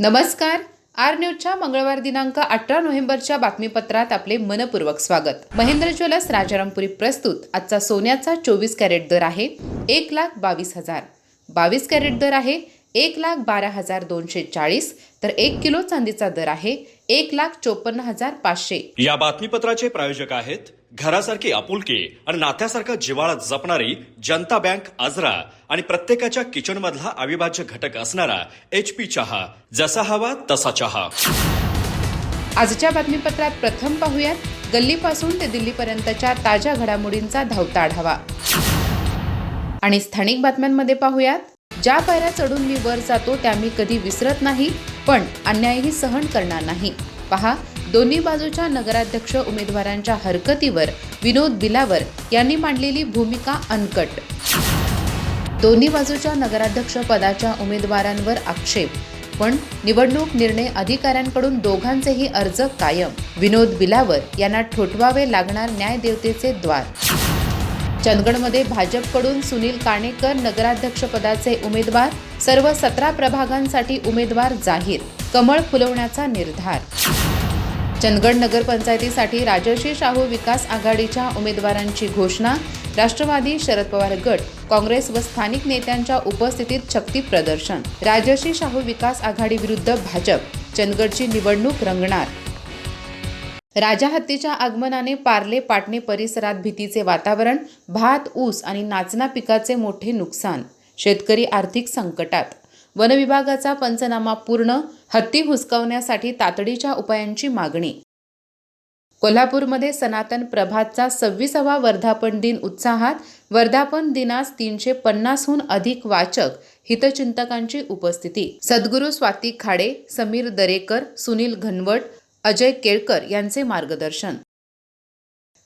नमस्कार. आर न्यूजच्या मंगळवार दिनांक अठरा नोव्हेंबरच्या बातमीपत्रात आपले मनपूर्वक स्वागत. महेंद्र ज्वेलर्स राजारामपुरी प्रस्तुत. आजचा सोन्याचा चोवीस कॅरेट दर आहे एक लाख बावीस हजार. बावीस कॅरेट दर आहे एक लाख बारा हजार दोनशे चाळीस. तर एक किलो चांदीचा दर आहे एक लाख चोपन्न हजार पाचशे. या बातमीपत्राचे प्रायोजक आहेत घरासारखी आपुलकी आणि नात्यासारखा जिव्हाळा जपणारी जनता बँक आजरा आणि प्रत्येकाच्या किचन मधला अविभाज्य घटक असणारा एच पी चहा. जसा हवा तसा चहा. आजच्या बातमीपत्रात प्रथम पाहूयात गल्लीपासून ते दिल्लीपर्यंतच्या ताज्या घडामोडींचा धावता आढावा आणि स्थानिक बातम्यांमध्ये पाहूयात ज्या पायऱ्या चढून मी वर जातो त्या मी कधी विसरत नाही पण अन्यायही सहन करणार नाही. पहा दोन्ही बाजूच्या नगराध्यक्ष उमेदवारांच्या हरकतीवर विनोद बिलावर यांनी मांडलेली भूमिका अनकट. दोन्ही बाजूच्या नगराध्यक्ष पदाच्या उमेदवारांवर आक्षेप पण निवडणूक निर्णय अधिकाऱ्यांकडून दोघांचेही अर्ज कायम. विनोद बिलावर यांना ठोठवावे लागणार न्यायदेवतेचे द्वार. चंदगडमध्ये भाजपकडून सुनील काणेकर नगराध्यक्षपदाचे उमेदवार सर्व सतरा प्रभागांसाठी उमेदवार जाहीर कमळ फुलवण्याचा निर्धार. चंदगड नगरपंचायतीसाठी राजर्षी शाहू विकास आघाडीच्या उमेदवारांची घोषणा राष्ट्रवादी शरद पवार गट काँग्रेस व स्थानिक नेत्यांच्या उपस्थितीत शक्ती प्रदर्शन राजर्षी शाहू विकास आघाडी विरुद्ध भाजप चंदगडची निवडणूक रंगणार. राजा हत्तीच्या आगमनाने पार्ले पाटणे परिसरात भीतीचे वातावरण भात ऊस आणि नाचना पिकाचे मोठे नुकसान शेतकरी आर्थिक संकटात. वनविभागाचा पंचनामा पूर्ण हत्ती हुसकवण्यासाठी तातडीच्या उपायांची मागणी. कोल्हापूरमध्ये सनातन प्रभातचा सव्वीसावा वर्धापन दिन उत्साहात वर्धापन दिनास तीनशे पन्नासहून अधिक वाचक हितचिंतकांची उपस्थिती. सद्गुरू स्वाती खाडे समीर दरेकर सुनील घनवट अजय केळकर यांचे मार्गदर्शन.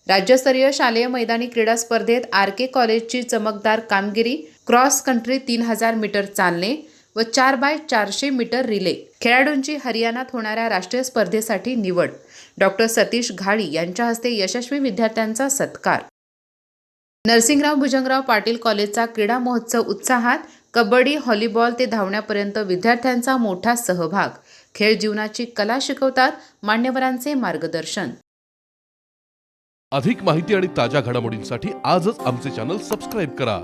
राज्यस्तरीय शालेय मैदानी क्रीडा स्पर्धेत आर के कॉलेजची चमकदार कामगिरी क्रॉस कंट्री तीन हजार मीटर चालणे व चार बाय चारशे मीटर रिले. खेळाडूंची हरियाणात होणाऱ्या राष्ट्रीय स्पर्धेसाठी निवड. डॉक्टर सतीश घाळी यांच्या हस्ते यशस्वी विद्यार्थ्यांचा सत्कार. नरसिंगराव भुजंगराव पाटील कॉलेजचा क्रीडा महोत्सव उत्साहात कबड्डी व्हॉलीबॉल ते धावण्यापर्यंत विद्यार्थ्यांचा मोठा सहभाग. खेळ जीवनाची कला शिकवतात मान्यवरांचे मार्गदर्शन. अधिक माहिती आणि ताज्या घडामोडींसाठी आजच आमचे चॅनल सबस्क्राईब करा.